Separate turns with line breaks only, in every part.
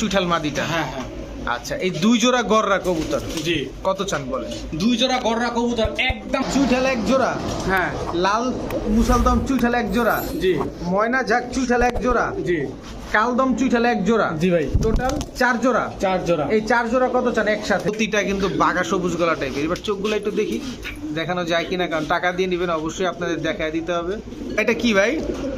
চুঠাল মাদিটা?
হ্যাঁ হ্যাঁ।
আচ্ছা এই দুই জোড়া গররা কবুতর?
জি।
কত চান বলেন?
দুই জোড়া গররা কবুতর একদম
চুঠাল এক জোড়া?
হ্যাঁ।
লাল মুসালদম চুঠাল এক জোড়া?
জি।
ময়না ঝাক চুঠাল এক জোড়া?
জি।
কালদম চুঠাল এক জোড়া।
জি ভাই।
টোটাল চার জোড়া।
চার জোড়া।
এই চার জোড়া কত চান একসাথে? প্রতিটা কিন্তু বাঘা সবুজ গলা টাইপের এবার চোখগুলো একটু দেখি। দেখানো যায় কিনা কারণ টাকা দিয়ে নেবেন অবশ্যই আপনাদের দেখায় দিতে হবে। এটা কি ভাই?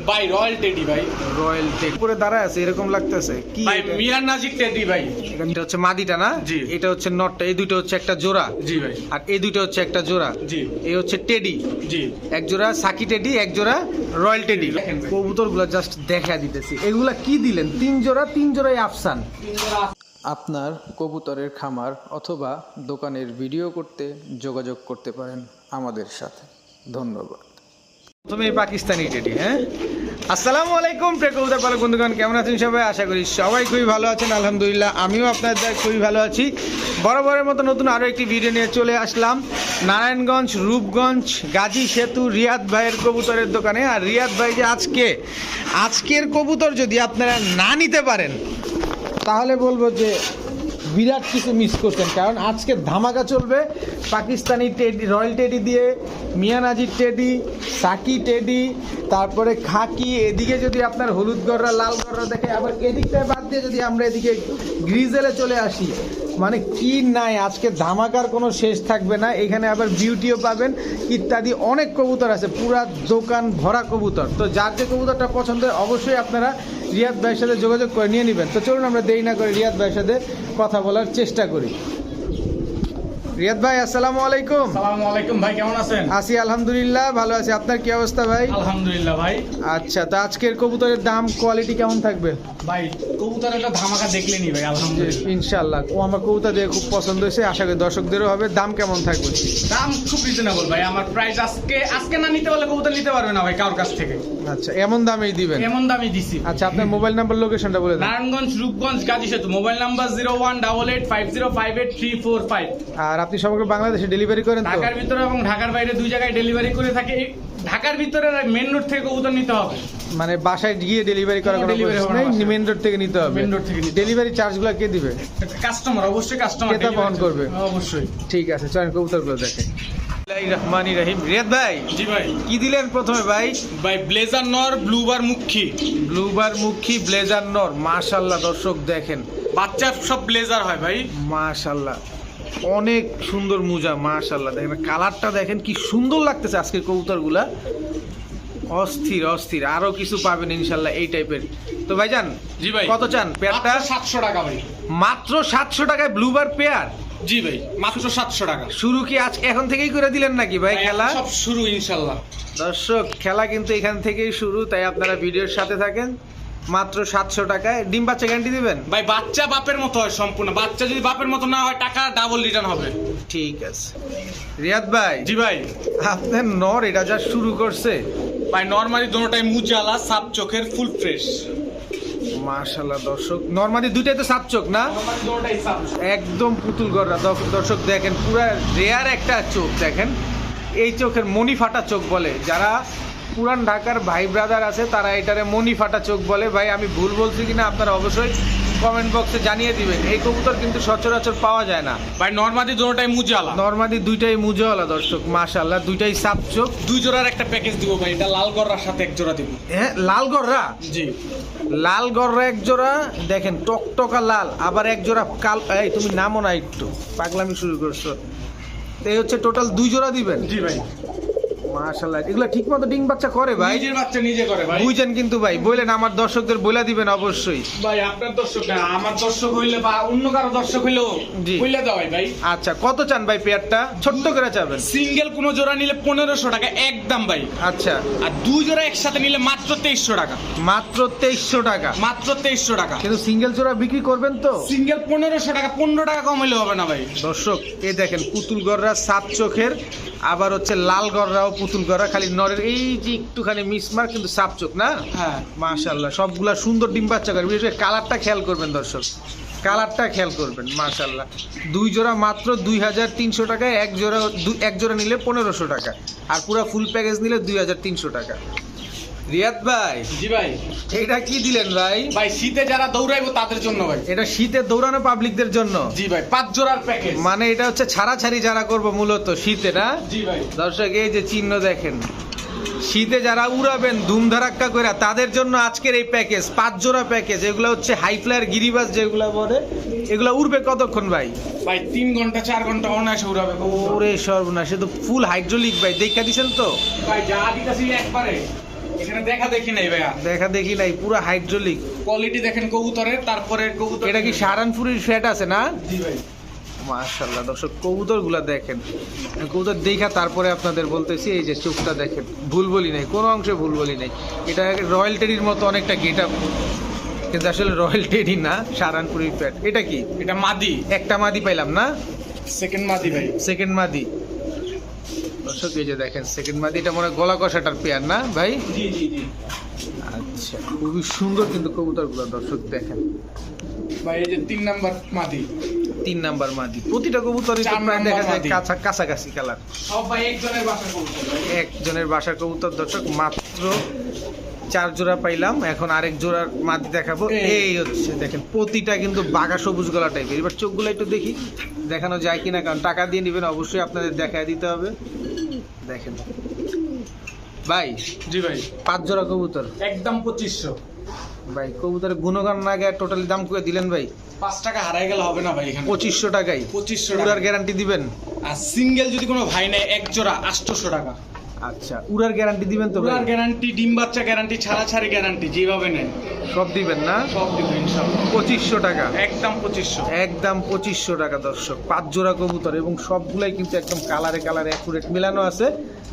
ভাই রয়্যাল টেডি ভাই।
রয়্যাল টেক পরে দাঁড়ায় আছে এরকম লাগতেছে। কি
ভাই মিয়ার নাজিক টেডি ভাই।
এটা হচ্ছে মাদিটা না?
জি।
এটা হচ্ছে নটটা এই দুটো হচ্ছে একটা জোড়া।
জি ভাই।
আর এই দুটো হচ্ছে একটা জোড়া।
জি।
এই হচ্ছে টেডি
জি।
এক জোড়া সাকি টেডি এক জোড়া রয়্যাল টেডি
দেখেন ভাই।
কবুতরগুলো জাস্ট দেখা দিতেছি। এগুলা কি দিলেন। তিন জোড়া তিন জোড়াই আফসান। আপনার কবুতরের খামার অথবা দোকানের ভিডিও করতে যোগাযোগ করতে পারেন আমাদের সাথে। ধন্যবাদ। প্রথমে পাকিস্তানি টেডি হ্যাঁ? আসসালামু আলাইকুম, প্রিয় কবুতর পালক বন্ধুগণ, কেমন আছেন সবাই? আশা করি সবাই খুবই ভালো আছেন, আলহামদুলিল্লাহ, আমিও আপনাদের খুবই ভালো আছি। বরাবরের মতো নতুন আরও একটি ভিডিও নিয়ে চলে আসলাম। নারায়ণগঞ্জ, রূপগঞ্জ, গাজী সেতু, রিয়াদ ভাইয়ের কবুতরের দোকানে। আর রিয়াদ ভাই যে আজকে, আজকের কবুতর যদি আপনারা না নিতে পারেন, তাহলে বলব যে বিরাট কিছু মিস করছেন। কারণ আজকে ধামাকা চলবে পাকিস্তানি টেডি রয়্যাল টেডি দিয়ে মিয়ানাজির টেডি সাকি টেডি তারপরে খাকি, এদিকে যদি আপনার হলুদ গররা লাল গররা দেখে, আবার এদিকটায় বাদ দিয়ে যদি আমরা এদিকে গ্রিজেলে চলে আসি মানে কি নাই, আজকে ধামাকার কোনো শেষ থাকবে না। এখানে আবার বিউটিও পাবেন, ইত্যাদি অনেক কবুতর আছে, পুরা দোকান ভরা কবুতর। তো যার যে কবুতরটা পছন্দ অবশ্যই আপনারা রিয়াদ ভাইয়ের সাথে যোগাযোগ করে নিয়ে নেবেন। তো চলুন আমরা দেরি না করে রিয়াদ ভাইয়ের সাথে কথা বলার চেষ্টা করি। রিয়াদ ভাই আসসালামু আলাইকুম।
সালামু আলাইকুম ভাই কেমন আছেন?
আছি আলহামদুলিল্লাহ ভালো আছি। আপনার কি অবস্থা ভাই?
আলহামদুলিল্লাহ ভাই।
আচ্ছা তো আজকের কবুতরের দাম কোয়ালিটি কেমন থাকবে?
ভাই কবুতর একটা ধামাকা দেখলেনি ভাই আলহামদুলিল্লাহ।
ইনশাল্লাহ ও আমার কবুতর দিয়ে খুব পছন্দ হয়েছে আশা করি দর্শকদেরও হবে। দাম কেমন থাকবে?
দাম খুব রিজনেবল ভাই আমার প্রাইস আজকে আজকে না নিতে পারলে কবুতর নিতে পারবে না ভাই কারোর কাছ থেকে।
আচ্ছা এমন দামেই দিবেন?
এমন দামই দিছি।
আচ্ছা আপনার মোবাইল নাম্বার লোকেশনটা বলে দেন।
নারায়ণগঞ্জ রূপগঞ্জ গাজী সেতু। Mobile number zero one double eight five zero five eight three four five
আর আপনি সমগ্র বাংলাদেশে ডেলিভারি করেন
ঢাকার ভিতরে এবং ঢাকার বাইরে দুই জায়গায় ডেলিভারি করে থাকে। ঢাকার ভিতরে মেন রোড থেকে কবুতর নিতে হবে।
মানে বাসায় গিয়ে ডেলিভারি করার
কোনো
কোনো প্রশ্ন
হবে না
নেই?
বাসায়।
মেন রোড থেকে নিতে হবে।
মেন রোড থেকে।
ডেলিভারি চার্জগুলো কে দিবে?
কাস্টমার অবশ্যই কাস্টমার
ক্রেতা বহন করবে।
অবশ্যই।
ঠিক আছে চলেন কবুতরগুলো দেখে। রহমানি রহিম। রিয়াদ ভাই
জি ভাই।
কি দিলেন প্রথমে ভাই?
ভাই ব্লেজার নর ব্লুবার মুখী।
ব্লুবার মুখী ব্লেজার নর। মাশাল্লাহ দর্শক দেখেন।
বাচ্চার সব ব্লেজার হয় ভাই।
মাশাল্লাহ অনেক সুন্দর মুজা মাশাল্লাহ দেখেন কালারটা দেখেন কি সুন্দর লাগতেছে আজকের কবুতরগুলা। অস্থির অস্থির। আরও কিছু পাবেন ইনশাল্লাহ এই টাইপের। তো ভাইজান
জি ভাই।
কত চান পেয়ারটা?
সাতশো টাকা ভাই।
মাত্র সাতশো টাকায় ব্লুবার পেয়ার?
জি ভাই মাত্র সাতশো টাকা।
শুরু কি আজ এখন থেকেই করে দিলেন নাকি ভাই খেলা?
সব শুরু ইনশাল্লাহ
দর্শক খেলা কিন্তু এখান থেকেই শুরু তাই আপনারা ভিডিওর সাথে থাকেন। মাত্র সাতশো টাকায়। ডিম বাচ্চা গ্যারান্টি দিবেন?
ভাই বাচ্চা বাপের মতো হয় সম্পূর্ণ। বাচ্চা যদি বাপের মতো না হয় টাকা ডাবল রিটার্ন হবে।
ঠিক আছে। রিয়াদ ভাই।
জি ভাই।
আপনার নর এটা যা শুরু করছে।
ভাই নর্মালি দোনোটাই মুজালা সাপ চোখের ফুল ফ্রেশ
মাশাল্লাহ দর্শক। নর্মালি দুইটাই তো সাপ চোখ না? একদম পুতুল গড়া দর্শক দেখেন পুরা রেয়ার একটা চোখ দেখেন। এই চোখের মনি ফাটা চোখ বলে। যারা পুরান ঢাকার ভাই ব্রাদার আছে তারা এটারে মনি ফাটা চোখ বলে। ভাই আমি ভুল বলছি কিনা আপনারা অবশ্যই কমেন্ট বক্সে জানিয়ে দিবেন। এই কবুতর কিন্তু সচরাচর পাওয়া যায় না।
ভাই নর্মালি দোনোটাই মুজালা
নর্মালি দুইটাই মুজওয়ালা দর্শক মাশাল্লাহ দুইটাই সাপ চোখ।
দুই জোড়ার একটা প্যাকেজ দিব ভাই এটা লাল গররার সাথে এক জোড়া দিব।
হ্যাঁ লাল গররা?
জি।
লাল গররা এক জোড়া দেখেন টকটকা লাল আবার এক জোড়া কাল এই তুমি নামো না একটু পাগলামি শুরু করছ। এই হচ্ছে টোটাল দুই জোড়া দিবেন?
জি ভাই।
মাশাল্লাহ এগুলো ঠিক মতো বাচ্চা করে ভাই?
নিজের বাচ্চা নিজে করে ভাই।
বুঝছেন কিন্তু ভাই বললেন আমার দর্শকদের বলে দিবেন অবশ্যই।
ভাই আপনার দর্শক না আমার দর্শক হইলে বা অন্য কারও দর্শক হইলেও
জি।
হইলে ভাই।
আচ্ছা কত চান ভাই পেয়ারটা? ছোট্ট করে চাবেন।
সিঙ্গেল কোনো জোড়া নিলে পনেরোশো টাকা একদম ভাই।
আচ্ছা।
আর দুই জোড়া একসাথে নিলে মাত্র তেইশশো টাকা।
মাত্র তেইশশো টাকা।
মাত্র তেইশশো টাকা।
কিন্তু সিঙ্গেল জোড়া বিক্রি করবেন তো?
সিঙ্গেল পনেরোশো টাকা পনেরো টাকা কম হইলে হবে না ভাই।
দর্শক এই দেখেন পুতুল গররা সাত চোখের আবার হচ্ছে লাল গররাও পুতুল গড়া খালি নরের এই যে একটুখানি মিসমার কিন্তু সাপ চোখ না?
হ্যাঁ।
মাশাল্লাহ সবগুলা সুন্দর ডিম বাচ্চা করে বিশেষ করে কালারটা খেয়াল করবেন দর্শক কালারটা খেয়াল করবেন মাশাল্লাহ দুই জোড়া মাত্র দুই হাজার তিনশো টাকায় এক জোড়া এক জোড়া নিলে পনেরোশো টাকা আর পুরো ফুল প্যাকেজ নিলে দুই হাজার তিনশো টাকা। রিয়াদ ভাই।
জি ভাই।
এটা কি দিলেন ভাই?
ভাই শীতে যারা দৌড়াইবো তাদের জন্য ভাই।
এটা শীতে দৌড়ানো পাবলিকদের জন্য?
জি ভাই পাঁচ জোড়ার প্যাকেজ
মানে এটা হচ্ছে ছাড়াছাড়ি যারা করব মূলত শীতে না?
জি ভাই।
দর্শক এই যে চিহ্ন দেখেন। শীতে যারা উড়াবেন ধুমধারাক্কা করে তাদের জন্য আজকের এই প্যাকেজ পাঁচ জোড়া প্যাকেজ এগুলো হচ্ছে হাই ফ্লায়ার গিরিবাস যেগুলো বলে এগুলো উড়বে কতক্ষণ ভাই?
ভাই তিন ঘণ্টা চার ঘণ্টা অনায়াসে উড়াবে।
ওরে সর্বনাশ সে তো ফুল হাইড্রোলিক ভাই। দেখা দিছেন তো?
ভাই যা দিতেছি একবারে। এখানে দেখা দেখি নাই ভাইয়া।
দেখা দেখি নাই পুরো হাইড্রোলিক
কোয়ালিটি দেখেন কবুতরের তারপরে কবুতর
এটা কি সারানপুরের ফ্যাট আছে না?
জি ভাই।
মাশাল্লাহ দর্শক দেখেন। কবুতর দেখা তারপরে আপনাদের বলতেছি এই যে চোখটা দেখেন। ভুল বলি নাই কোনো অংশে ভুল বলি নাই। এটা রয়্যাল টেডির মতো অনেকটা গেট আপ কিন্তু আসলে রয়্যাল টেডি না সারানপুরি প্যাট এটা কি?
এটা মাদি।
একটা মাদি পাইলাম না?
সেকেন্ড মাদি ভাই।
সেকেন্ড মাদি। দর্শক এই যে দেখেন সেকেন্ড মাদি এটা মনে হয় গলা কষাটার পেয়ার না ভাই?
জি জি জি।
আচ্ছা খুবই সুন্দর কিন্তু কবুতরগুলো দর্শক দেখেন।
ভাই এই যে তিন নাম্বার মাদি।
তিন নাম্বার মাদি। প্রতিটা কবুতরই প্রায় দেখা যায়। কাছা কাছাকাছি কালার।
সব ভাই একজনের বাসা কবুতর।
একজনের বাসার কবুতর দর্শক মাত্র চার জোড়া পাইলাম। এখন আরেক জোড়ার মাদি দেখাবো।
এই।
এই হচ্ছে দেখেন প্রতিটা কিন্তু বাঘা সবুজ গলা টাইপের এবার চোখগুলো একটু দেখি দেখানো যায় কিনা কারণ টাকা দিয়ে নেবেন অবশ্যই আপনাদের দেখায় দিতে হবে। দেখেন। ভাই
জি ভাই।
পাঁচ জোড়া কবুতর।
একদম পঁচিশশো।
ভাই কবুতরের গুণগান না গিয়ে টোটালি দাম করে দিলেন ভাই।
পাঁচ টাকা হারাই গেলে হবে না ভাই এখানে।
পঁচিশশো টাকায়।
পঁচিশশো টাকার
গ্যারান্টি দিবেন।
আর সিঙ্গেল যদি কোনো ভাই নেয় এক জোড়া আটশোশো টাকা।
আচ্ছা উড়ার গ্যারান্টি দিবেন তো
পুরার গ্যারান্টি ডিম বাচ্চা গ্যারান্টি ছাড়া ছাড়ি গ্যারান্টি যেভাবে নেন।
সব দিবেন না?
সব দিব ইনশাল্লাহ।
পঁচিশশো টাকা?
একদম পঁচিশশো।
একদম পঁচিশশো টাকা দর্শক। পাঁচ জোড়া কবুতর এবং সবগুলাই কিন্তু একদম কালারে কালারে অ্যাকুরেট মিলানো আছে।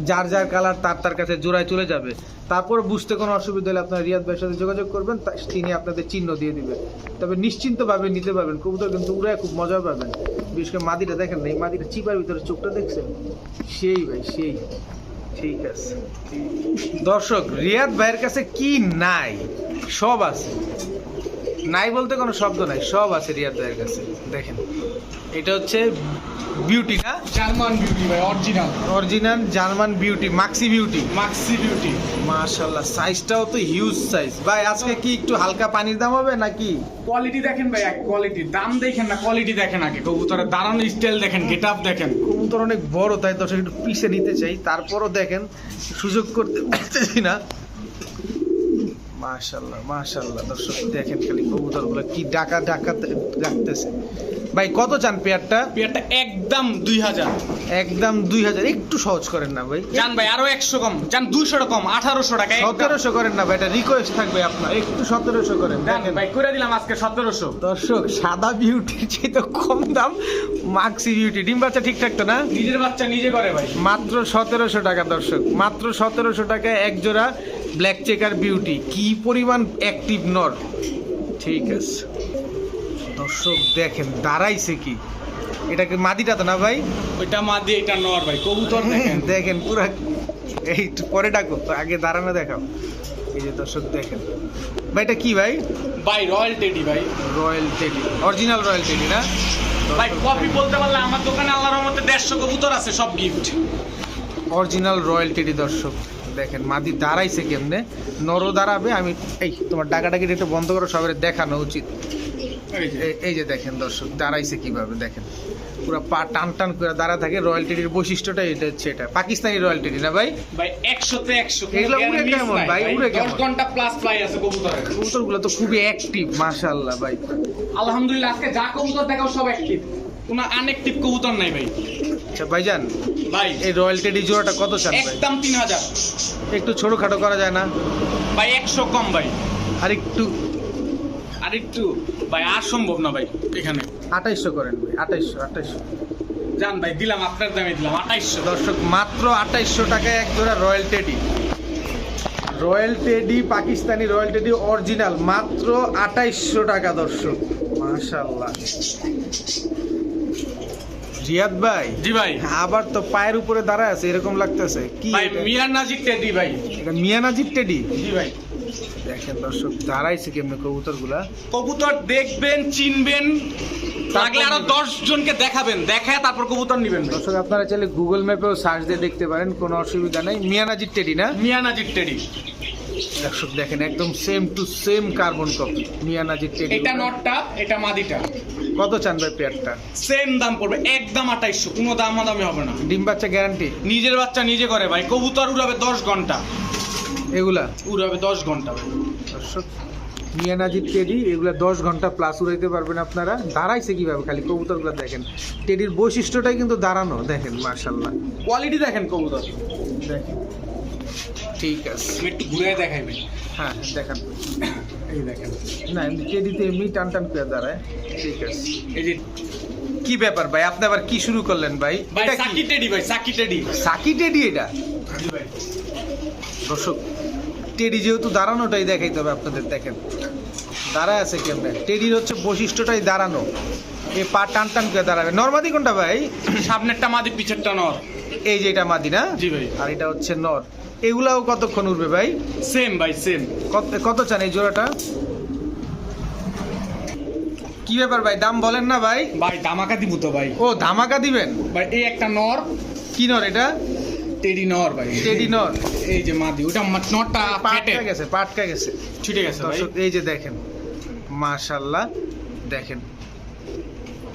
যার যার কালার তার তার কাছে জোড়ায় চলে যাবে। তারপর বুঝতে কোনো অসুবিধা হলে আপনার রিয়াদ ভাইয়ের সাথে যোগাযোগ করবেন তিনি আপনাদের চিহ্ন দিয়ে দিবেন তবে নিশ্চিন্তভাবে নিতে পারবেন কবুতর কিন্তু উড়ে খুব মজা পাবেন। বিশেষ করে মাদিটা দেখেন না এই মাদিটা চিপার ভিতরে চোখটা দেখছেন? সেই ভাই সেই। ঠিক আছে। দর্শক রিয়াদ ভাইয়ের কাছে কি নাই? সব আছে। নাই বলতে কোনো শব্দ নাই সব আছে রিয়াদ ভাইয়ের কাছে দেখেন। এটা হচ্ছে বিউটি না?
জার্মান বিউটি ভাই original
original German beauty maxi beauty
maxi beauty
মাশাল্লাহ সাইজটাও তো হিউজ সাইজ ভাই আজকে কি একটু হালকা পানির দাম হবে নাকি?
কোয়ালিটি দেখেন ভাই এক কোয়ালিটি দাম দেখেন না কোয়ালিটি দেখেন আগে। কবুতরের দাঁড়ানো স্টাইল দেখেন গেট আপ দেখেন।
কবুতর অনেক বড় তাই দর্শক একটু পিছে নিতে চাই। তারপরও দেখেন সুযোগ করতে পারতেছি না। মাশাল্লাহ মাশাল্লাহ দর্শক দেখেন খালি কবুতরগুলো কি ডাকা ডাকাত ডাকতেছে। ভাই কত চান পেয়ারটা?
পেয়ারটা একদম দুই হাজার।
একদম দুই হাজার। একটু সহজ করেন না ভাই।
জান ভাই আরও একশো কম। জান দুইশো কম আঠারোশো টাকা।
সতেরোশো করেন না ভাই এটা রিকোয়েস্ট থাকবে আপনার। একটু সতেরোশো করেন দেখেন।
ভাই করে দিলাম আজকে সতেরোশো।
দর্শক সাদা বিউটির চেয়ে তো কম দাম। মাক্সি বিউটি ডিম বাচ্চা ঠিকঠাক তো না?
নিজের বাচ্চা নিজে করে ভাই।
মাত্র সতেরোশো টাকা দর্শক মাত্র সতেরোশো টাকা এক জোড়া ব্ল্যাক চেকার বিউটি কি পরিমাণ অ্যাক্টিভ নর। ঠিক আছে। দর্শক দেখেন দাঁড়াইছে কি? এটাকে মাদিটা তো না ভাই?
ওইটা মাদি এটা নর ভাই কবুতর দেখেন।
দেখেন পুরা এই পরে ডাকো আগে দাঁড়ানো দেখাও। এই যে দর্শক দেখেন। ভাই এটা কি ভাই?
ভাই রয়্যাল টেডি ভাই।
Royal Teddy original Royal Teddy না?
ভাই কপি বলতে পারলে আমার দোকানে আল্লাহর রহমতে দেড়শো কবুতর আছে সব গিফট
অরিজিনাল রয়্যাল টেডি দর্শক দেখেন মাদি দাঁড়াইছে কেমনে? নরও দাঁড়াবে আমি এই তোমার ডাকাডাকি একটু বন্ধ করো সবাই দেখানো উচিত। এই- এই যে দেখেন দর্শক দাঁড়াইছে কীভাবে দেখেন। পুরো পা টান টান করে দাঁড়া থাকে রয়্যাল টেডির বৈশিষ্ট্যটা এটা হচ্ছে এটা। পাকিস্তানি রয়্যাল টেডি না ভাই?
ভাই একশোতে একশো
এগুলো উড়ে কেমন ভাই? উড়ে কেমন?
ঘণ্টা প্লাস ফ্লাই আছে কবুতরের।
কবুতরগুলো তো খুবই অ্যাক্টিভ মাশাআল্লাহ ভাই।
আলহামদুলিল্লাহ আজকে যা কবুতর দেখাও সব অ্যাক্টিভ কোনো আনএক্টিভ কবুতর নাই ভাই।
আচ্ছা ভাই ভাইজান
ভাই।
এই রয়্যাল টেডি জোড়াটা কত চান ভাই?
একদম তিন হাজার।
একটু ছোটখাটো করা যায় না?
ভাই একশো কম ভাই।
আর একটু
আর একটু ভাই আর সম্ভব না ভাই এখানে।
আঠাইশশো করেন ভাই আঠাইশশো আঠাইশশো।
জান ভাই দিলাম আপনার দামে দিলাম আঠাইশশো।
দর্শক মাত্র আঠাইশশো টাকায় এক জোড়া Royal Teddy. Royal Teddy Pakistani Royal Teddy original মাত্র আঠাইশশো টাকা দর্শক। মাশাল্লাহ রিয়াদ ভাই
জি ভাই।
আবার তো পায়ের উপরে দাঁড়ায় আছে এরকম লাগতেছে। কি
ভাই
এটা?
মিয়ার টেডি ভাই।
এটা মিয়া টেডি?
জি ভাই।
দেখেন দর্শক দাঁড়াইছে কেমনে কবুতরগুলা
কবুতর দেখবেন চিনবেন লাগলে আরও দশ জনকে দেখাবেন দেখায় তারপর কবুতর নিবেন।
দর্শক আপনারা চাইলে গুগল ম্যাপেও সার্চ দিয়ে দেখতে পারেন কোনো অসুবিধা নেই। মিয়া নাজিব টেডি না?
মিয়া নাজিক টেডি
দর্শক দেখেন একদম same to same carbon copy Mia Nazir Teddy
এটা নটটা এটা মাদিটা।
কত চান ভাই পেয়ারটা
সেম দাম পড়বে একদম আঠাইশশো কোনো দাম দামি হবে না।
ডিম বাচ্চা গ্যারান্টি
নিজের বাচ্চা নিজে করে ভাই কবুতর উড়াবে দশ ঘণ্টা।
এগুলা?
উড়াবে দশ ঘণ্টা।
দর্শক মিয়া নাজির টেডি এগুলা দশ ঘণ্টা প্লাস উড়াইতে পারবেন আপনারা। দাঁড়াইছে কীভাবে খালি? কবুতরগুলো দেখেন। টেডির বৈশিষ্ট্যটাই কিন্তু দাঁড়ানো দেখেন মার্শাল্লাহ
কোয়ালিটি দেখেন কবুতর।
দেখেন। ঠিক আছে।
একটু ঘুরে দেখাই ভাই
হ্যাঁ দেখান।
এই দেখেন।
না টেডিতে এমনি টান টান করে দাঁড়ায়। ঠিক আছে।
এই যে
কি ব্যাপার ভাই? আপনি আবার কি শুরু করলেন ভাই?
ভাই সাকি টেডি ভাই সাকি টেডি।
সাকি টেডি এটা?
ভাই।
দর্শক টেডি যেহেতু দাঁড়ানোটাই দেখাইতে হবে আপনাদের দেখেন। দাঁড়ায় আছে কেমনে টেডির হচ্ছে বৈশিষ্ট্যটাই দাঁড়ানো। এ পা টান টান করে দাঁড়াবে। নর্মাদি কোনটা ভাই?
সামনেরটা মাদি পিছেরটা নর।
এই যে এটা মাদি না?
জি ভাই।
আর এটা হচ্ছে নর। এগুলাও কতক্ষণ উঠবে ভাই?
সেম ভাই সেম
কত কত চান এই জোড়াটা? কি ব্যাপার ভাই দাম বলেন না ভাই?
ভাই ধামাকা দিব তো ভাই।
ও ধামাকা দিবেন?
ভাই এই একটা নর।
কি নর এটা?
টেডি নর ভাই।
টেডিনর
এই যে মাদি ওটা
পাটকা গেছে পাটকা গেছে।
ছুটে গেছে ভাই।
এই যে দেখেন মাশাল্লাহ দেখেন।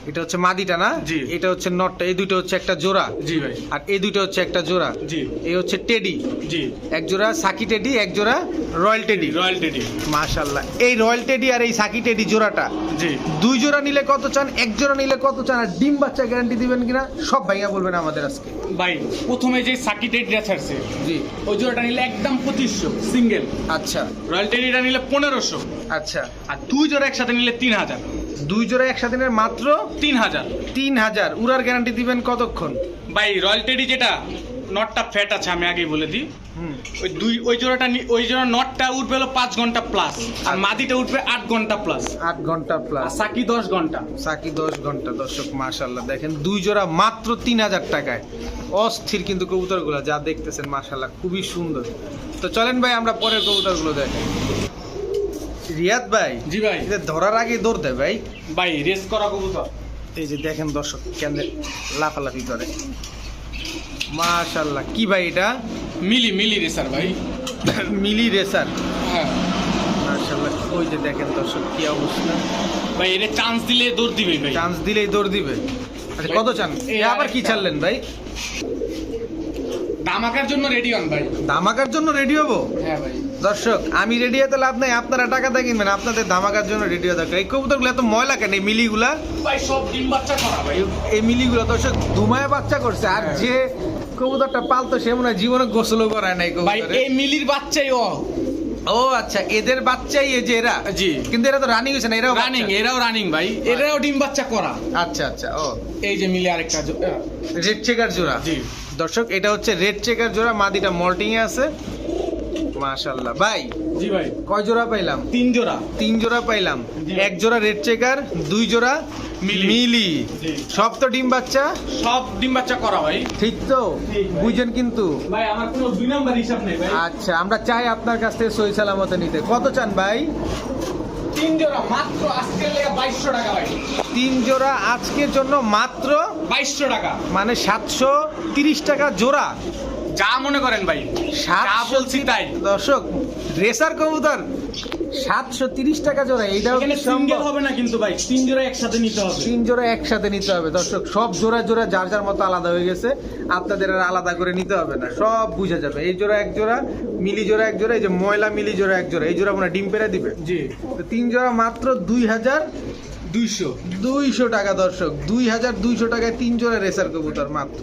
এটা হচ্ছে মাদিটা না?
জি।
এটা হচ্ছে নটটা এই দুটো হচ্ছে একটা জোড়া।
জি ভাই।
আর এই দুটো হচ্ছে একটা জোড়া।
জি।
এই হচ্ছে টেডি।
জি।
এক জোড়া সাকি টেডি এক জোড়া রয়্যাল টেডি।
Royal teddy.
মাশাল্লাহ এই রয়্যাল টেডি আর এই সাকি টেডি জোড়াটা
জি।
দুই জোড়া নিলে কত চান? এক জোড়া নিলে কত চান? আর ডিম বাচ্চা গ্যারান্টি দিবেন কিনা? সব ভাইয়া বলবেন আমাদের আজকে।
ভাই প্রথমে যে সাকি টেডিটা ছাড়ছে
জি।
ওই জোড়াটা নিলে একদম পঁচিশশো সিঙ্গেল
আচ্ছা।
রয়্যাল টেডিটা নিলে পনেরোশো।
আচ্ছা।
আর দুই জোড়া একসাথে নিলে তিন হাজার।
দুই জোড়া একসাথে মাত্র
তিন হাজার।
তিন হাজার। উড়ার গ্যারান্টি দিবেন কতক্ষণ?
ভাই রয়্যাল টেডি যেটা নটটা ফ্যাট আছে আমি আগেই বলে দিই। ওই দুই ওই জোড়াটা ওই জোড়া নটটা উঠবে হলো পাঁচ ঘণ্টা প্লাস আর মাদিটা উঠবে আট ঘণ্টা প্লাস
আট
ঘণ্টা
প্লাস
সাকি দশ ঘণ্টা।
সাকি দশ ঘণ্টা দর্শক মাশাল্লাহ দেখেন দুই জোড়া মাত্র তিন হাজার টাকায়। অস্থির কিন্তু কবুতরগুলো যা দেখতেছেন মাশাল্লাহ খুবই সুন্দর। তো চলেন ভাই আমরা পরের কবুতরগুলো দেখেন রিয়াদ ভাই
জি ভাই।
এদের ধরার আগে দৌড় দেয় ভাই।
ভাই রেস করা কবুতর।
এই যে দেখেন দর্শক কেন লাফালাফি করে। মাশাল্লাহ কি ভাই এটা?
মিলি মিলি রেসার ভাই।
মিলি রেসার।
হ্যাঁ।
মাশাল্লাহ ওই যে দেখেন দর্শক কি অবস্থা।
ভাই এর চান্স দিলে দৌড় দিবে ভাই।
চান্স দিলেই দৌড় দিবে। আচ্ছা কত চান? আবার কি। ছাড়লেন ভাই?
দামাকার জন্য রেডি হন ভাই।
ধামাকার জন্য রেডি হব?
হ্যাঁ ভাই।
দর্শক আমি রেডি হতে লাভ নাই আপনারা টাকা দিয়ে কিনবেন আপনাদের ধামাকার জন্য রেডি হতে হবে। এই কবুতরগুলো এত ময়লা কেন? এই মিলিগুলা?
ভাই সব ডিম বাচ্চা করা ভাই।
এই- মিলিগুলো দর্শক ধুমায় বাচ্চা করছে আর
হ্যাঁ।
যে কবুতরটা পালতো সে মনে হয় জীবনে গোসলও করায় নাই
এই মিলির বাচ্চাই ও।
ও আচ্ছা এদের বাচ্চাই এই যে এরা?
জি।
কিন্তু এরা তো রানিং হয়েছে না এরাও
রানিং এরাও রানিং ভাই। এরাও ডিম বাচ্চা করা।
আচ্ছা আচ্ছা ও।
এই যে মিলি আরেকটা
রেড চেকার জোড়া।
জি।
দর্শক এটা হচ্ছে রেড চেকার জোড়া মাদিটা মল্টিং এ আছে। মাশাল্লাহ ভাই
জি ভাই।
কয় জোড়া পাইলাম?
তিন জোড়া।
তিন জোড়া পাইলাম। এক জোড়া রেড চেকার দুই জোড়া
মিলি।
সব তো ডিম বাচ্চা?
সব ডিম বাচ্চা করা ভাই।
ঠিক তো? বুঝেন কিন্তু।
ভাই আমার কোনো দুই নাম্বার হিসাব নেই ভাই।
আচ্ছা আমরা চাই আপনার কাছ থেকে সই সালামতে নিতে। কত চান ভাই?
তিন জোড়া মাত্র আজকের লেগে বাইশশো টাকা ভাই।
তিন জোড়া আজকের জন্য মাত্র
বাইশশো টাকা।
মানে সাতশো তিরিশ টাকা জোড়া।
যা মনে করেন ভাই যা
730
বলছি তাই।
দর্শক রেসার কবুতর সাতশো তিরিশ টাকা জোড়া এইটাও
সিঙ্গেল? হবে না কিন্তু ভাই তিন জোড়া একসাথে নিতে হবে।
তিন জোড়া একসাথে নিতে হবে। দর্শক সব জোড়া জোড়া যার যার মতো আলাদা হয়ে গেছে আপনাদের আর আলাদা করে নিতে হবে না। সব বুঝে যাবে। এই জোড়া এক জোড়া মিলি জোড়া এক জোড়া এই যে ময়লা মিলি জোড়া এক জোড়া এই জোড়া মনে ডিম পেরে দিবে?
জি।
তো তিন জোড়া মাত্র দুই হাজার
দুইশো।
দুইশো টাকা দর্শক। দুই হাজার দুইশো টাকায় তিন জোড়া রেসার কবুতর মাত্র।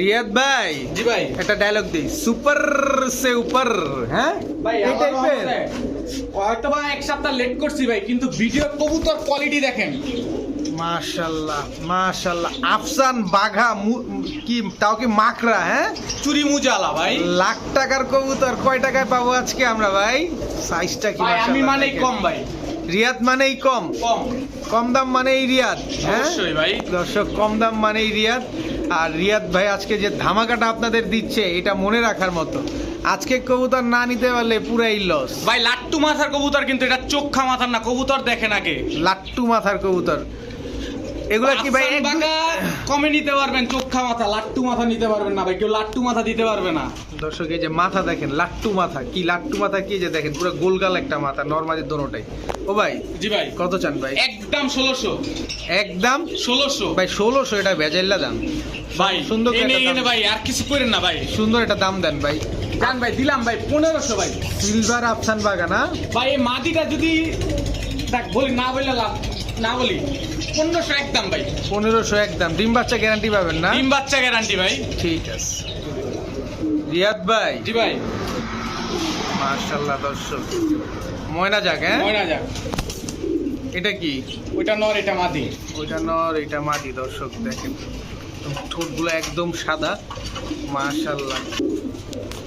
রিয়াদ ভাই
জি ভাই।
একটা ডায়লগ দিই। সুপার সে উপর হ্যাঁ?
ভাই
এই টাইপের
মনে হয়, হয়তো বা এক সপ্তাহ লেট করছি ভাই কিন্তু ভিডিও কবুতর কোয়ালিটি দেখেন।
মাশাল্লাহ মাশাল্লাহ। আফসান বাঘা কি তাও কি মাকড়া হ্যাঁ?
চুরি মুজালা ভাই।
লাখ টাকার কবুতর কয় টাকায় পাবো আজকে আমরা ভাই? সাইজটা কি
ভাই আমি
দেখেন।
কম ভাই।
রিয়াদ মানেই কম।
কম।
কম দাম মানেই রিয়াদ হ্যাঁ?
ভাই।
দর্শক কম দাম মানেই রিয়াদ। আর রিয়াদ ভাই আজকে যে ধামাকাটা আপনাদের দিচ্ছে এটা মনে রাখার মতো। আজকে কবুতর না নিতে পারলে পুরাই লস
ভাই লাট্টু মাথার কবুতর কিন্তু এটা চোখা মাথার না কবুতর দেখেন আগে।
লাট্টু মাথার কবুতর। এগুলা কি ভাই?
কমে নিতে পারবেন চোখা মাথা লাট্টু মাথা নিতে পারবেন না ভাই। কেউ লাট্টু মাথা দিতে পারবে না।
দর্শক এই যে মাথা দেখেন লাট্টু মাথা কি লাট্টু মাথা কি যে দেখেন পুরো গোলগাল একটা মাথা নর্মালি দোনোটাই। ও ভাই
জি ভাই।
কত চান ভাই?
একদম ষোলোশো।
একদম?
ষোলোশো।
ভাই ষোলোশো এটা ভেজাইল্লা দাম।
ভাই
সুন্দর
ভাই আর কিছু করেন না ভাই।
সুন্দর একটা দাম দেন ভাই।
জান ভাই দিলাম ভাই পনেরোশো ভাই।
সিলভার আফসান বাগানা
ভাই এই মাটিটা যদি দেখ বলি না বললে লাভ না বলি। পনেরোশো একদম ভাই।
পনেরোশো একদম ডিম বাচ্চা গ্যারান্টি পাবেন না?
ডিম বাচ্চা গ্যারান্টি ভাই।
ঠিক আছে। রিয়াদ ভাই।
জি ভাই।
মার্শাল্লাহ দর্শক। ময়না যাক হ্যাঁ?
ময়না যাক।
এটা কি?
ওইটা নর এটা
ওইটা নর এটা দর্শক দেখেন। ঠোঁটগুলো একদম সাদা। মার্শাল্লাহ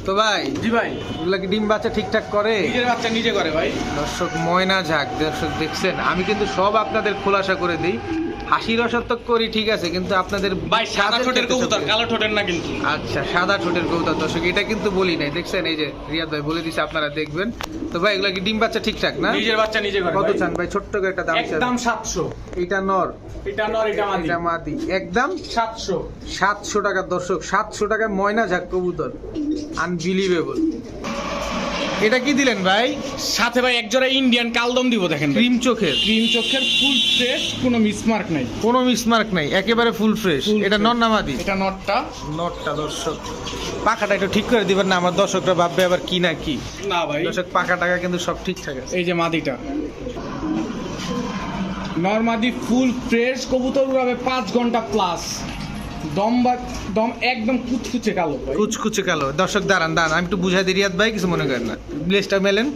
তো ভাই
জি ভাই।
এগুলা কি ডিম বাচ্চা ঠিকঠাক করে?
নিজের বাচ্চা নিজে করে ভাই।
দর্শক ময়না ঝাক দর্শক দেখছেন। আমি কিন্তু সব আপনাদের খোলাসা করে দিই। হাসি রসাত্মক করি ঠিক আছে কিন্তু আপনাদের
ভাই সাদা ঠোঁটের কবুতর কালো ঠোঁটের না কিন্তু।
আচ্ছা সাদা ঠোঁটের কবুতর দর্শক এটা কিন্তু বলি নাই দেখছেন এই যে রিয়াদ ভাই বলে দিছে আপনারা দেখবেন। তো ভাই এগুলা কি ডিম বাচ্চা ঠিকঠাক না?
নিজের বাচ্চা নিজে করে
কত
ভাই।
চান ভাই? ছোট্ট করে একটা দাম চান।
একদম সাতশো।
এটা নর।
এটা নর এটা মাটি
এটা মাদি। একদম?
সাতশো।
সাতশো টাকার দর্শক সাতশো টাকায় ময়না ঝাক কবুতর। আনবিলিভেবল এটা কি দিলেন ভাই?
সাথে ভাই একজোড়া ইন্ডিয়ান কালদম দিব দেখেন
ক্রিম চোখের।
ক্রিম চোখের ফুল ফ্রেশ কোনো মিসমার্ক নাই।
কোনো মিসমার্ক নাই একেবারে ফুল ফ্রেশ এটা। নর নামাদি
এটা নটটা।
নটটা দর্শক। পাখাটা একটু ঠিক করে দিবেন না আমার দর্শকরা ভাববে আবার কি না কি।
না ভাই।
দর্শক পাখা টাকা কিন্তু সব ঠিকঠাক আছে।
এই যে মাদিটা। নর্মাদি ফুল ফ্রেশ কবুতর উড়াবে পাঁচ ঘণ্টা প্লাস দম বা দম একদম কুচকুচে কালো
কুচকুচে কালো। দর্শক দাঁড়ান দাঁড়ান আমি একটু বুঝাই দিই রিয়াদ ভাই কিছু মনে করেন না। মেলেন।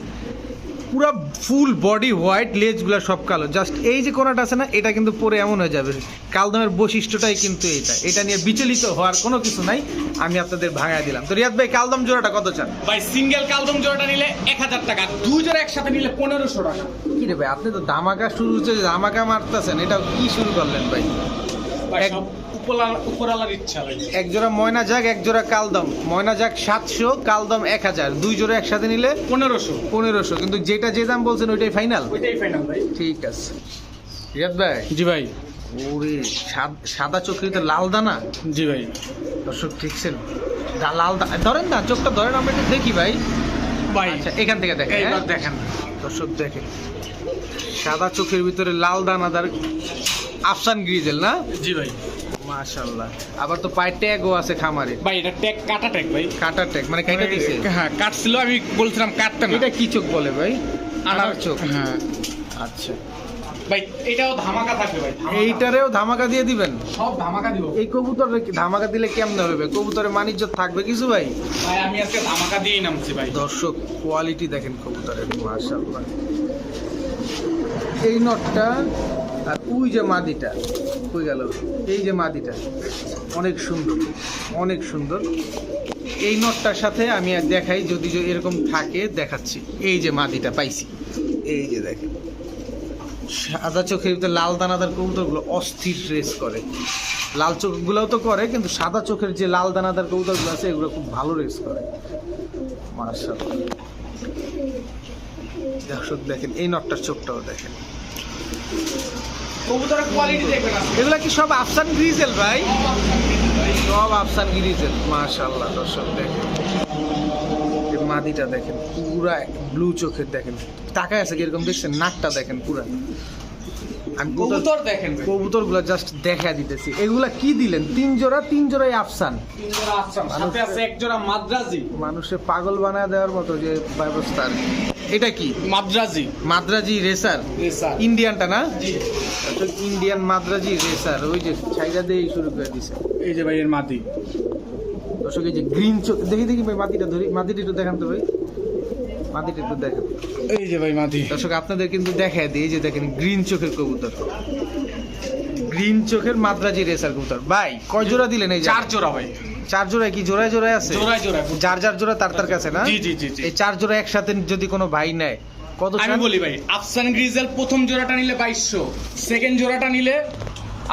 পুরো ফুল বডি হোয়াইট লেজগুলো সব কালো। জাস্ট এই যে কোনাটা আছে না এটা কিন্তু পরে এমন হয়ে যাবে। কালদমের বৈশিষ্ট্যটাই কিন্তু এটা এটা নিয়ে বিচলিত হওয়ার কোনো কিছু নাই আমি আপনাদের ভাঙায় দিলাম। তো রিয়াদ ভাই কালদম জোড়াটা কত চান?
ভাই সিঙ্গেল কালদম জোড়াটা নিলে এক হাজার টাকা দুই জোড়া একসাথে নিলে পনেরোশো টাকা।
কি রে ভাই আপনি তো ধামাকা শুরু হচ্ছে ধামাকা মারতেছেন। এটা কি শুরু করলেন ভাই?
ভাই
এক-
ইচ্ছা
জোড়া ময়না যাক এক জোড়া কালদম ময়না যাক সাতশো কালদম এক হাজার। দুই জোড়া একসাথে নিলে
পনেরোশো।
পনেরোশো। কিন্তু যেটা যে দাম বলছেন ওইটাই ফাইনাল
ওইটাই ফাইনাল ভাই।
ঠিক আছে। রিয়াদ ভাই?
জি ভাই।
ওরে সাদ- তো লাল দানা।
জি ভাই।
দর্শক ঠিকছেন দা- লাল ধরেন না চোখটা ধরেন আমরা একটু দেখি ভাই।
ভাই।
আচ্ছা এখান থেকে দেখেন হ্যাঁ?
দেখেন।
দর্শক দেখেন। সাদা চোখের ভিতরে লাল দানাদার আফসান গ্রিজেল না?
জি ভাই।
আবার তো পায়ের ট্যাগও আছে খামারে।
ভাই এটা ট্যাগ কাটা ট্যাগ ভাই।
কাটা ট্যাগ মানে কাইটা দিছে?
হ্যাঁ কাটছিল আমি বলছিলাম কাটতে না।
এটা কি চোখ বলে ভাই? আনার চোখ?
হ্যাঁ।
আচ্ছা।
ভাই এটাও ধামাকা থাকবে ভাই ধামাকা।
এইটারেও ধামাকা দিয়ে দিবেন?
সব ধামাকা দিব।
এই কবুতর ধামাকা দিলে কেমন হবে? কবুতরের মানিজ্য থাকবে কিছু ভাই?
ভাই আমি আজকে ধামাকা দিয়েই নামছি ভাই।
দর্শক কোয়ালিটি দেখেন কবুতরের মাশাআল্লাহ। এই নটটা আর ওই যে মাদিটা। কই গেল? এই যে মাদিটা অনেক সুন্দর অনেক সুন্দর। এই নটটার সাথে আমি আর দেখাই, যদি এরকম থাকে, দেখাচ্ছি। এই যে মাদিটা পাইছি। এই যে দেখেন। সাদা চোখের ভিতরে লাল দানাদার কবুতরগুলো অস্থির রেস করে। লাল চোখগুলোও তো করে, কিন্তু সাদা চোখের যে লাল দানাদার কবুতরগুলো আছে, এগুলো খুব ভালো রেস করে। দর্শক দেখেন, এই নটটার চোখটাও দেখেন।
কবুতরের কোয়ালিটি দেখবেন আজকে।
এগুলা কি সব আফসান গ্রিজেল ভাই? সব আফসান গ্রিজেল মাশাআল্লাহ দর্শক দেখেন। মাদিটা দেখেন পুরা ব্লু চোখের দেখেন। তাকায় আছে কীরকম দেখছেন? নাকটা দেখেন পুরা। আমি কবুতর
দেখেন
জাস্ট দেখা দিতেছি। এগুলা কি দিলেন? তিন জোড়া তিন জোড়াই আফসান।
তিন জোড়া আফসান। সাথে আছে এক জোড়া মাদ্রাজি।
মানুষে পাগল বানায় দেওয়ার মতো যে ব্যবস্থা আর কি। এটা কি?
মাদ্রাজি।
মাদ্রাজি রেসার?
রেসার।
ইন্ডিয়ানটা না?
জি।
আসলে ইন্ডিয়ান মাদ্রাজি রেসার ওই যে ছাইরা দিয়ে শুরু করে দিছে।
এই যে ভাই এর মাদি।
দর্শক এই যে গ্রিন চোখ দেখি দেখি ভাই মাটিটা ধরি মাটিটা একটু দেখান তো ভাই। মাটিটা একটু দেখেন।
এই যে ভাই মাদি।
দর্শক আপনাদের কিন্তু দেখায় দিই এই যে দেখেন গ্রিন চোখের কবুতর। গ্রিন চোখের মাদ্রাজি রেসার কবুতর। ভাই কয় জোড়া দিলেন এই
চার জোড়া ভাই।
চার জোড়ায় কি জোড়ায় জোড়ায় আছে?
জোড়ায় জোড়ায়
যার যার জোড়া তার তার কাছে না?
জি জি জি জি।
এই চার জোড়া একসাথে যদি কোনো ভাই নেয় কত
আমি বলি ভাই আফসান গ্রিজেল প্রথম জোড়াটা নিলে বাইশশো সেকেন্ড জোড়াটা নিলে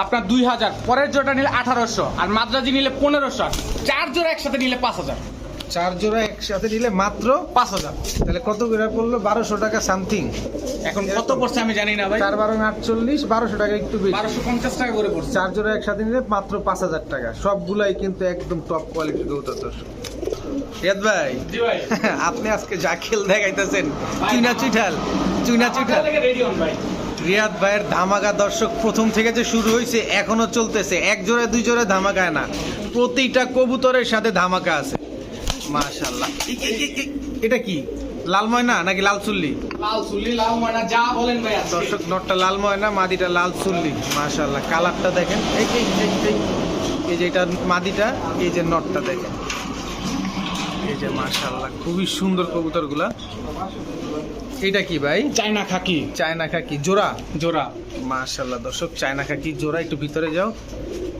আপনার দুই হাজার পরের জোড়াটা নিলে আঠারোশো আর মাদ্রাজি নিলে পনেরোশো চার জোড়া একসাথে নিলে পাঁচ হাজার।
চার জোড়া একসাথে নিলে মাত্র
পাঁচ হাজার।
তাহলে কত করে পড়ল? বারোশো টাকা সামথিং।
এখন কত পড়ছে আমি জানি না ভাই।
চার বারো আটচল্লিশ বারোশো টাকা একটু বেশি।
বারোশো পঞ্চাশ টাকা করে পড়ছে।
চার জোড়া একসাথে নিলে মাত্র পাঁচ হাজার টাকা। সবগুলাই কিন্তু একদম টপ কোয়ালিটির কবুতর দর্শক। রিয়াদ ভাই আপনি আজকে যা খেল দেখাইতেছেন চুইঠাল
রেডি অন ভাই।
রিয়াদ ভাইয়ের ধামাকা দর্শক প্রথম থেকে যে শুরু হয়েছে এখনও চলতেছে। এক জোড়া দুই জোড়া ধামাকায় না। প্রতিটা কবুতরের সাথে ধামাকা আছে। এ- এটা কি? লাল ময়না নাকি লাল চুল্লি?
লাল চুল্লি লাল ময়না যা বলেন ভাই
দর্শক নটটা লাল ময়না মাদিটা লাল চুল্লি মাশাল্লাহ কালারটা দেখেন। এই এই যে এটা মাদিটা এই যে নটটা দেখেন। এই যে মাশাল্লাহ খুবই সুন্দর কবুতরগুলা। এটা কি ভাই?
চায়না খাকি।
চায়না খাকি জোড়া?
জোড়া।
মাশাল্লাহ দর্শক চায়না খাকি জোড়া একটু ভিতরে যাও।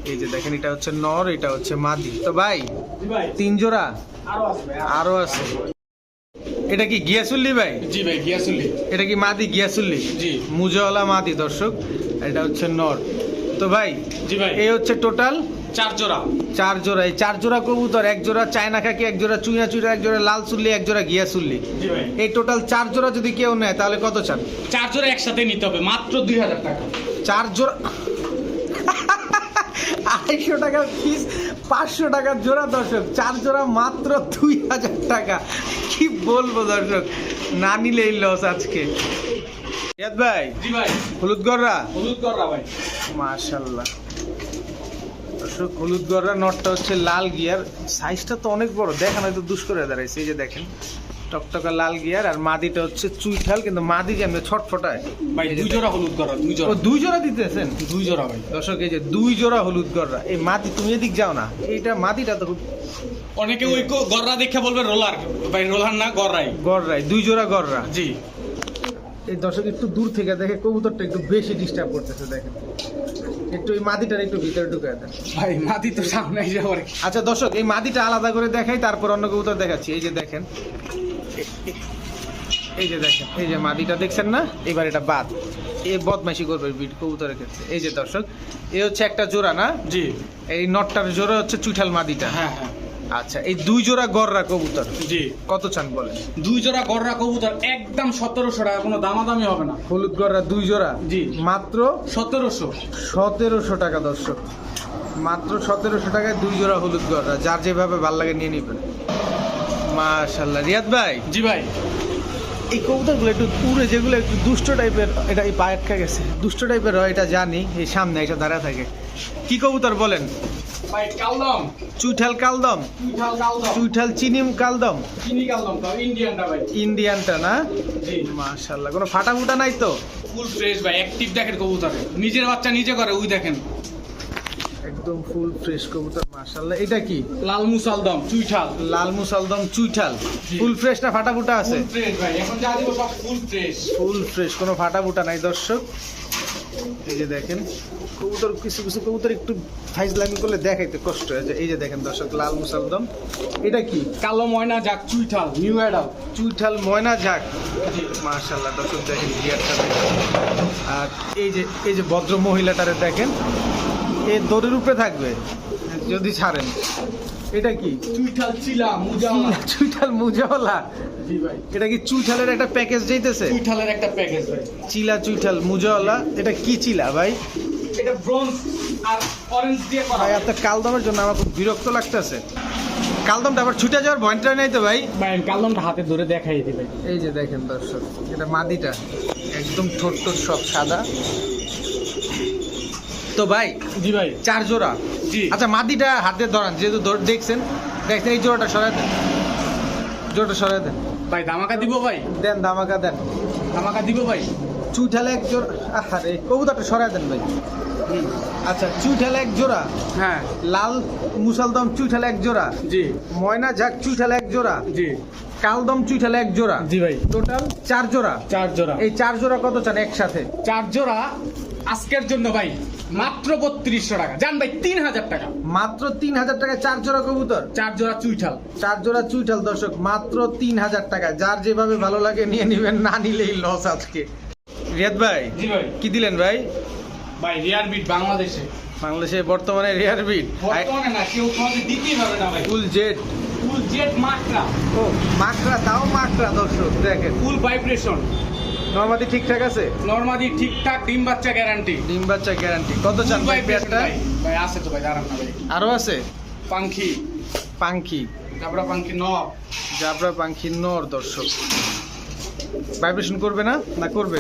এই যে দেখেন এটা হচ্ছে নর এটা হচ্ছে মাদি। তো ভাই। তিন জোড়া?
আরও আছে ভাই
আরও আছে এটা কি গিয়াসুল্লি ভাই?
জি ভাই গিয়াসুল্লি।
এটা কি মাদি গিয়াসুল্লি?
জি।
মুজাওয়ালা মাদি দর্শক। এটা হচ্ছে নর। তো ভাই
জি ভাই।
এই হচ্ছে টোটাল?
চার জোড়া।
চার জোড়া। এই চার জোড়া কবুতর এক জোড়া চায়না খাকি এক জোড়া চুইয়া চুইয়া এক জোড়া লাল চুল্লি এক জোড়া গিয়াসুল্লি।
জি ভাই।
এই টোটাল চার জোড়া যদি কেউ নেয় তাহলে কত চান?
চার জোড়া একসাথে নিতে হবে মাত্র দুই হাজার টাকা।
চার জোড়া আড়াইশো টাকা পিস পাঁচশো টাকার জোড়া দর্শক চার জোড়া মাত্র দুই হাজার টাকা। কি বলব দর্শক না নিলেই লস আজকে। রিয়াদ ভাই
জি ভাই।
হলুদ গররা
হলুদ কররা ভাই।
মাশাল্লাহ। দর্শক হলুদ গররা নটটা হচ্ছে লাল গিয়ার। সাইজটা তো অনেক বড় দেখেন হয়তো দুষ্করে দাঁড়াইছে এই যে দেখেন। টকটকা লাল গিয়ার আর মাদিটা হচ্ছে চুইঠাল কিন্তু মাদি যেমন ছটফটায়?
ভাই দুই জোড়া হলুদ কররা দুই জোড়া।
দুই জোড়া দিতেছেন?
দুই জোড়া ভাই।
দর্শক এই যে দুই জোড়া হলুদ গররা এই মাটি তুমি এদিক যাও না এইটা মাদিটা তো খুব
অনেকে ওই কো- গররা দেখে বলবে রোলার। ভাই রোলার না গররাই
গররাই দুই জোড়া গররা
জি।
এই দর্শক একটু দূর থেকে দেখে কবুতরটা একটু বেশি ডিস্টার্ব করতেছে দেখেন। একটু এই মাদিটার একটু ভিতরে ঢুকে দেন।
ভাই মাটি তো সামনে যাওয়ার
আচ্ছা দর্শক এই মাদিটা আলাদা করে দেখাই তারপর অন্য কবুতর দেখাচ্ছি। এই যে দেখেন। এই যে দেখেন এই যে মাদিটা দেখছেন না? এবার এটা বাদ। এ বদমাইশি করবে বিট কবুতরের ক্ষেত্রে। এই যে দর্শক এ হচ্ছে একটা জোড়া না?
জি।
এই নটটার জোড়া হচ্ছে চুঠাল মাদিটা।
হ্যাঁ হ্যাঁ।
আচ্ছা এই দুই জোড়া গররা কবুতর?
জি।
কত চান বলেন?
দুই জোড়া গররা কবুতর একদম সতেরোশো টাকা কোনো দামাদামি হবে না।
হলুদ গররা দুই জোড়া?
জি।
মাত্র?
সতেরোশো।
সতেরোশো টাকা দর্শক। মাত্র সতেরোশো টাকায় দুই জোড়া হলুদ গররা। যার যেভাবে ভালো লাগে নিয়ে নিবেন। মাশাল্লাহ রিয়াদ ভাই?
জি ভাই।
এই কবুতরগুলো একটু উড়ে যেগুলো একটু দুষ্ট টাইপের এটা এই পায়ে আটকা গেছে দুষ্ট টাইপের হয় এটা জানি এই সামনে এসে দাঁড়া থাকে। কি কবুতর বলেন?
ভাই কালদম।
চুইঠাল কালদম।
চুইঠাল কালদম।
চুইঠাল চিনিম কালদম।
চিনি কালদম তো ইন্ডিয়ানটা ভাই।
ইন্ডিয়ানটা না?
জি।
কোনো ফাটা ফুটা নাই তো?
ফুল ফ্রেশ ভাই অ্যাক্টিভ দেখেন কবুতরে। নিজের বাচ্চা নিজে করে ওই দেখেন।
একদম ফুল ফ্রেশ কবুতর মাশাল্লাহ। এটা কি?
লাল মুসালদম চুইঠাল।
লাল মুসালদম চুইঠাল। ফুল ফ্রেশ না ফাটা ফুটা আছে?
ফুল ফ্রেশ ভাই এখন যা দিব সব ফুল ফ্রেশ
ফুল ফ্রেশ কোনো ফাটা ফুটা নাই দর্শক। এই যে দেখেন কবুতর কিছু কিছু কবুতর একটু ফাইজলামি করলে দেখাইতে কষ্ট হয়ে। যায় এই যে দেখেন দর্শক লাল মুসালদম। এটা কি?
কালো ময়না যাক চুইঠাল নিউ অ্যাডাল
চুইঠাল ময়না ঝাক মাশাল্লাহ দর্শক দেখেন গিয়ারটা আর এই যে এই যে ভদ্র মহিলাটারে দেখেন এ দড়ির উপরে থাকবে যদি ছাড়েন। এটা কি?
চুইঠাল চিলা মুজা
চুইঠাল মুজাওয়ালা।
জি ভাই।
এটা কি চুইঠালের একটা প্যাকেজ যাইতেছে?
চুইঠালের একটা প্যাকেজ ভাই।
চিলা চুইঠাল মুজাওয়ালা। এটা কি চিলা ভাই?
এটা ব্রোঞ্জ আর অরেঞ্জ দিয়ে করা
ভাই আপনার কালদমের জন্য আমার খুব বিরক্ত লাগতেছে। কালদমটা আবার ছুটে যাওয়ার ভয়টা নাই তো ভাই?
ভাই কালদমটা হাতে ধরে দেখাই দিই
এই যে দেখেন দর্শক এটা মাদিটা। একদম ঠোঁট সব সাদা। তো ভাই
জি ভাই।
চার জোড়া।
জি।
আচ্ছা মাদিটা হাতে ধরান যেহেতু দেখছেন দেখছেন এই জোড়াটা সরাই দেন। জোড়াটা সরাই দেন।
ভাই ধামাকা দিব ভাই?
দেন ধামাকা দেন।
ধামাকা দিব ভাই?
চুইঠালে এক জোড়া আরে কবুতরটা সরাই দেন ভাই। আচ্ছা চুইঠালে এক জোড়া।
হ্যাঁ।
লাল মুসালদম চুইঠালে এক জোড়া।
জি।
ময়না ঝাক চুইঠালে এক জোড়া।
জি।
কালদম চুইঠালে এক জোড়া।
জি ভাই।
টোটাল চার জোড়া।
চার জোড়া।
এই চার জোড়া কত চান একসাথে?
চার জোড়া আজকের জন্য ভাই মাত্র বত্রিশশো টাকা। জান ভাই তিন হাজার টাকা।
মাত্র তিন হাজার টাকায় চার জোড়া কবুতর?
চার জোড়া চুইঠাল।
চার জোড়া চুইঠাল দর্শক মাত্র তিন হাজার টাকা যার যেভাবে ভালো লাগে নিয়ে নিবেন না নিলেই লস আজকে। রিয়াদ ভাই
জি ভাই।
কি দিলেন ভাই?
ভাই রিয়ার বিট বাংলাদেশে।
বাংলাদেশে বর্তমানে রেয়ার বিট।
বর্তমানে না কেউ তোমাদের দিতেই পারবে না ভাই।
Full jade
full jade মাকড়া।
ও মাকড়া তাও মাকড়া দর্শক দেখেন।
ফুল ভাইব্রেশন
নর্মাদি ঠিকঠাক আছে?
নরমালি ঠিকঠাক ডিম বাচ্চা গ্যারান্টি
ডিম বাচ্চা গ্যারান্টি কত চান ভাই পেয়ারটা
ভাই। আছে তো ভাই দাঁড়ান না ভাই।
আরও আছে?
পাঙ্খি।
পাঙ্খি।
তারপরে পাঙ্খি নব
জাবরা পাঙ্খি নর দর্শক। ভাইব্রেশন করবে না? না করবে?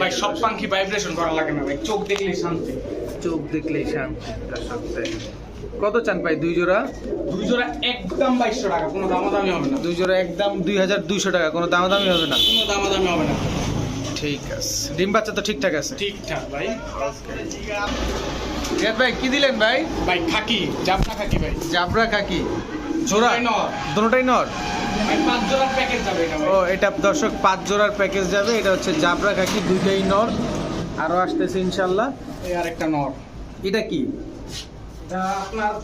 ভাই সব পাঙ্খি ভাইব্রেশন করা লাগে না ভাই। চোখ দেখলেই শান্তি।
চোখ দেখলেই শান্তি দর্শক দেখেন। কত চান ভাই? দুই জোড়া?
দুই জোড়া একদম বাইশশো টাকা কোনো দামাদামি হবে না।
দুই জোড়া একদম দুই হাজার দুইশো টাকা কোনো দামাদামি হবে না?
কোনো দামাদামি হবে না।
ঠিক আছে। ডিম বাচ্চা তো ঠিকঠাক আছে?
ঠিকঠাক ভাই।
রিয়াদ ভাই কি দিলেন ভাই?
ভাই খাকি জাপনা খাকি ভাই।
জাবরা খাকি। জোড়া।
নর।
দুটোটাই নর? ও এটা দর্শক পাঁচ জোড়ার প্যাকেজ যাবে। এটা হচ্ছে জাবরা খাকি দুইটাই নর। আরও আসতেছে ইনশাল্লাহ।
এই আর একটা নর।
এটা কি?
আপনার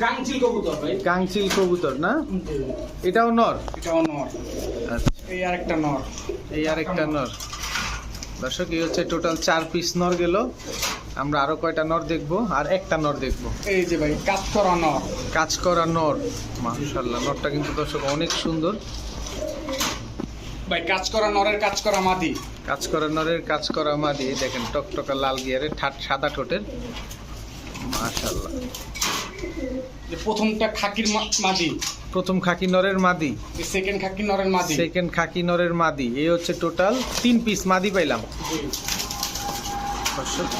গাংচিল কবুতর ভাই।
কাংচিল কবুতর না? এটাও নর?
এটাও নর। এই আর একটা নর।
এই আর একটা নর। দর্শক এই হচ্ছে টোটাল চার পিস নর গেল। আমরা আরও কয়টা নর দেখব? আর একটা নর দেখব।
এই যে ভাই কাজ করা নর।
কাজ করা নর। মাশাল্লাহ নরটা কিন্তু দর্শক অনেক সুন্দর।
ভাই কাজ করা নরের কাজ করা মাদি।
কাজ করা নরের কাজ করা মা দিয়ে দেখেন টকটকা লাল গিয়ারে ঠাট সাদা ঠোঁটের। মাশাল্লাহ
প্রথমটা খাকির মা- মাদি।
প্রথম খাকি নরের মাদি।
সেকেন্ড খাকি নরের মাদি।
সেকেন্ড খাকি নরের মাদি। এই হচ্ছে টোটাল তিন পিস মাদি পাইলাম।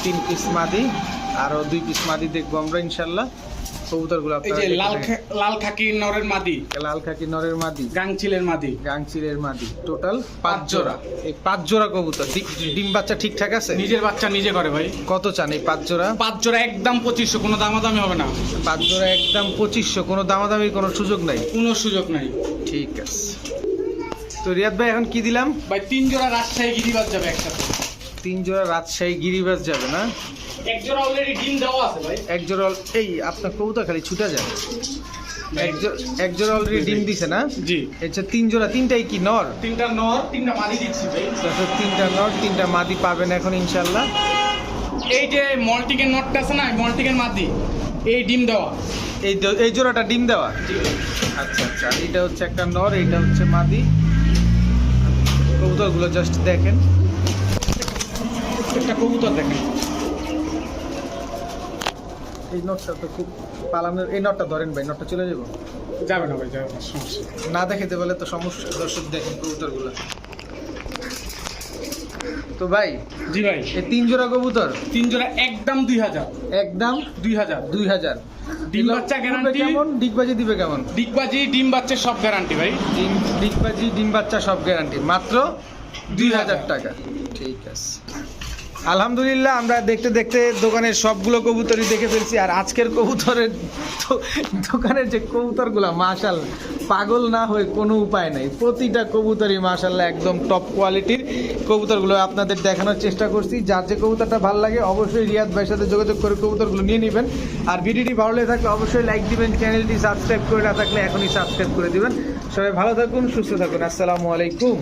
তিন পিস মাদি আরও দুই পিস মাদি দেখব আমরা ইনশাল্লাহ কবুতরগুলো
এই যে লাল। লাল খাকি নরের মাদি।
লাল খাকি নরের মাদি।
গাংচিলের মাদি।
গাংচিলের মাদি। টোটাল পাঁচ জোড়া। এই পাঁচ জোড়া কবুতর। ডিম বাচ্চা ঠিকঠাক আছে?
নিজের বাচ্চা নিজে করে ভাই।
কত চান এই পাঁচ জোড়া?
পাঁচ জোড়া একদম পঁচিশশো কোনো দামাদামি হবে না।
পাঁচ জোড়া একদম পঁচিশশো কোনো দামাদামির কোনো সুযোগ নাই?
কোনো সুযোগ নাই।
ঠিক আছে। তো রিয়াদ ভাই এখন কি দিলাম?
ভাই তিন জোড়া রাজশাহী গিরিবাজ যাবে একসাথে।
তিন জোড়া রাজশাহী গিরিবাজ যাবে না?
এক জোড়া অলরেডি ডিম দেওয়া আছে ভাই।
এক জোড়া al- এই আপনার কবুতর খালি ছুটা যায়। এক জোড়া অলরেডি ডিম দিছে না?
জি।
আচ্ছা তিন জোড়া তিনটাই কি নর?
তিনটা নর তিনটা মাদি দিচ্ছি ভাই।
তিনটা নর তিনটা মাদি পাবেন এখন ইনশাল্লাহ
এই যে মল্টিকের নটটা আছে না মল্টিকের মাদি এই ডিম দেওয়া।
এই এই জোড়াটা ডিম দেওয়া? আচ্ছা আচ্ছা এটা হচ্ছে একটা নর এইটা হচ্ছে মাদি। কবুতরগুলো জাস্ট দেখেন।
একটা কবুতর দেখেন।
এই নটটা তো খুব পালানোর এই নটটা ধরেন ভাই নটটা চলে যাব?
যাবে না ভাই যাবে না সমস্যা।
না দেখাতে বলে তো সমস্যা দর্শক দেখেন কবুতরগুলো। তো ভাই
জি ভাই।
এই তিন জোড়া কবুতর?
তিন জোড়া একদম দুই হাজার।
একদম
দুই হাজার।
দুই হাজার।
ডিম বাচ্চা guarantee?
কেমন? ডিগবাজি দিবে কেমন?
ডিগবাজি ডিম বাচ্চা সব গ্যারান্টি ভাই।
ডিম ডিগবাজি ডিম বাচ্চা সব গ্যারান্টি মাত্র দুই হাজার টাকা। ঠিক আছে। আলহামদুলিল্লাহ, আমরা দেখতে দেখতে দোকানের সবগুলো কবুতরই দেখে ফেলছি। আর আজকের কবুতরের দোকানের যে কবুতরগুলো, মাশাল, পাগল না হয়ে কোনো উপায় নাই। প্রতিটা কবুতরই মাশাল্লাহ একদম টপ কোয়ালিটির কবুতরগুলো আপনাদের দেখানোর চেষ্টা করছি। যার যে কবুতরটা ভালো লাগে, অবশ্যই রিয়াদ ভাইয়ের সাথে যোগাযোগ করে কবুতরগুলো নিয়ে নেবেন। আর ভিডিওটি ভালো লেগে থাকলে অবশ্যই লাইক দিবেন চ্যানেলটি সাবস্ক্রাইব করে না থাকলে এখনই সাবস্ক্রাইব করে দিবেন। সবাই ভালো থাকুন, সুস্থ থাকুন। আসসালামু আলাইকুম।